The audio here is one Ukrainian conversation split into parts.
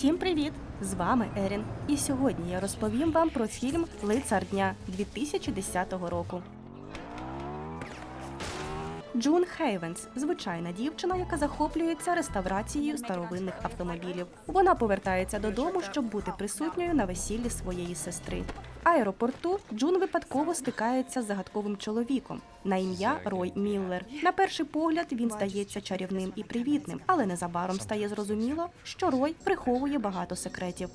Всім привіт! З вами Ерін. І сьогодні я розповім вам про фільм Лицар дня 2010 року. Джун Хейвенс звичайна дівчина, яка захоплюється реставрацією старовинних автомобілів. Вона повертається додому, щоб бути присутньою на весіллі своєї сестри. В аеропорту Джун випадково стикається з загадковим чоловіком на ім'я Рой Міллер. На перший погляд він здається чарівним і привітним, але незабаром стає зрозуміло, що Рой приховує багато секретів.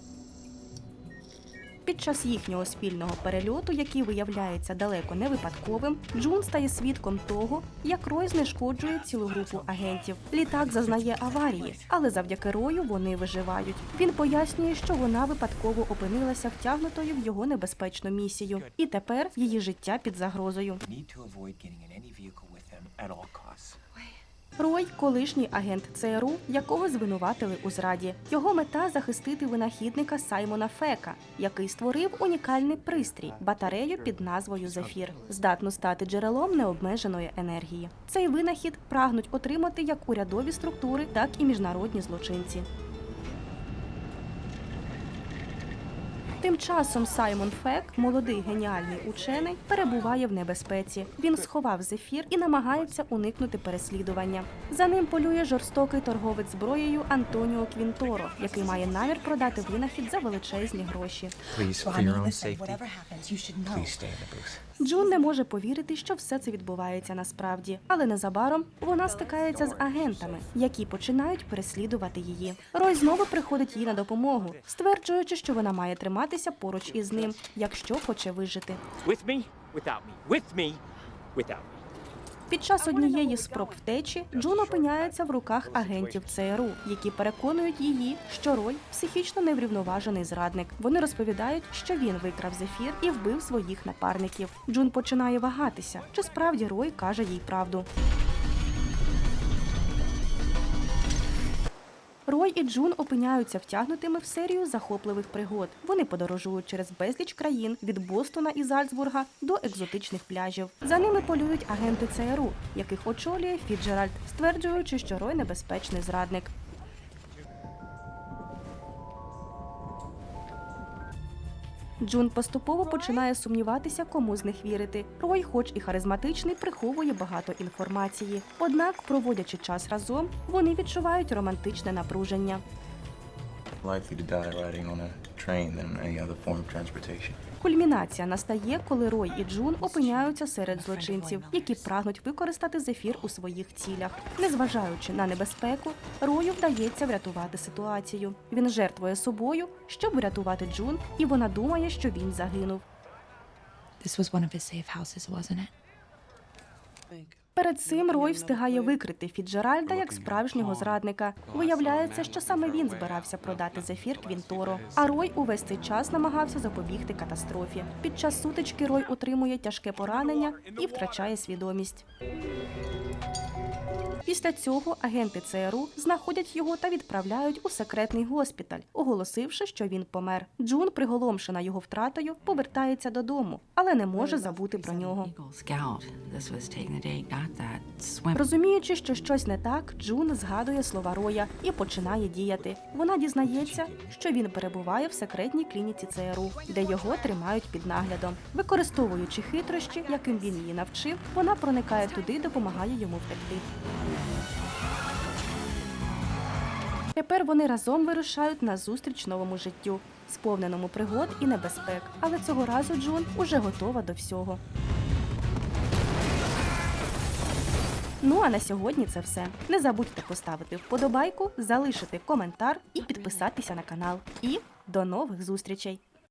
Під час їхнього спільного перельоту, який виявляється далеко не випадковим, Джун стає свідком того, як Рой знешкоджує цілу групу агентів. Літак зазнає аварії, але завдяки Рою вони виживають. Він пояснює, що вона випадково опинилася втягнутою в його небезпечну місію, і тепер її життя під загрозою. Рой колишній агент ЦРУ, якого звинуватили у зраді. Його мета захистити винахідника Саймона Фека, який створив унікальний пристрій батарею під назвою Зефір, здатну стати джерелом необмеженої енергії. Цей винахід прагнуть отримати як урядові структури, так і міжнародні злочинці. Тим часом Саймон Фек, молодий геніальний учений, перебуває в небезпеці. Він сховав зефір і намагається уникнути переслідування. За ним полює жорстокий торговець зброєю Антоніо Квінторо, який має намір продати винахід за величезні гроші. Джун не може повірити, що все це відбувається насправді, але незабаром вона стикається з агентами, які починають переслідувати її. Рой знову приходить їй на допомогу, стверджуючи, що вона має триматися поруч із ним, якщо хоче вижити. With me, without me. With me, without me. Під час однієї з спроб втечі Джун опиняється в руках агентів ЦРУ, які переконують її, що Рой психічно неврівноважений зрадник. Вони розповідають, що він викрав зефір і вбив своїх напарників. Джун починає вагатися, чи справді Рой каже їй правду. Рой і Джун опиняються втягнутими в серію захопливих пригод. Вони подорожують через безліч країн від Бостона і Зальцбурга до екзотичних пляжів. За ними полюють агенти ЦРУ, яких очолює Фіджеральд, стверджуючи, що Рой небезпечний зрадник. Джун поступово починає сумніватися, кому з них вірити. Рой, хоч і харизматичний, приховує багато інформації. Однак, проводячи час разом, вони відчувають романтичне напруження. Likely to die riding on a train than any other form of transportation. Кульмінація настає, коли Рой і Джун опиняються серед злочинців, які прагнуть використати зефір у своїх цілях. Незважаючи на небезпеку, Рою вдається врятувати ситуацію. Він жертвує собою, щоб врятувати Джун, і вона думає, що він загинув. This was one of his safe houses, wasn't it? Перед цим Рой встигає викрити Фіджеральда як справжнього зрадника. Виявляється, що саме він збирався продати зефір Квінторо. А Рой увесь цей час намагався запобігти катастрофі. Під час сутички Рой отримує тяжке поранення і втрачає свідомість. Після цього агенти ЦРУ знаходять його та відправляють у секретний госпіталь, оголосивши, що він помер. Джун, приголомшена його втратою, повертається додому, але не може забути про нього. Розуміючи, що щось не так, Джун згадує слова Роя і починає діяти. Вона дізнається, що він перебуває в секретній клініці ЦРУ, де його тримають під наглядом. Використовуючи хитрощі, яким він її навчив, вона проникає туди, допомагає йому втекти. Тепер вони разом вирушають на зустріч новому життю, сповненому пригод і небезпек. Але цього разу Джун уже готова до всього. Ну а на сьогодні це все. Не забудьте поставити вподобайку, залишити коментар і підписатися на канал. І до нових зустрічей!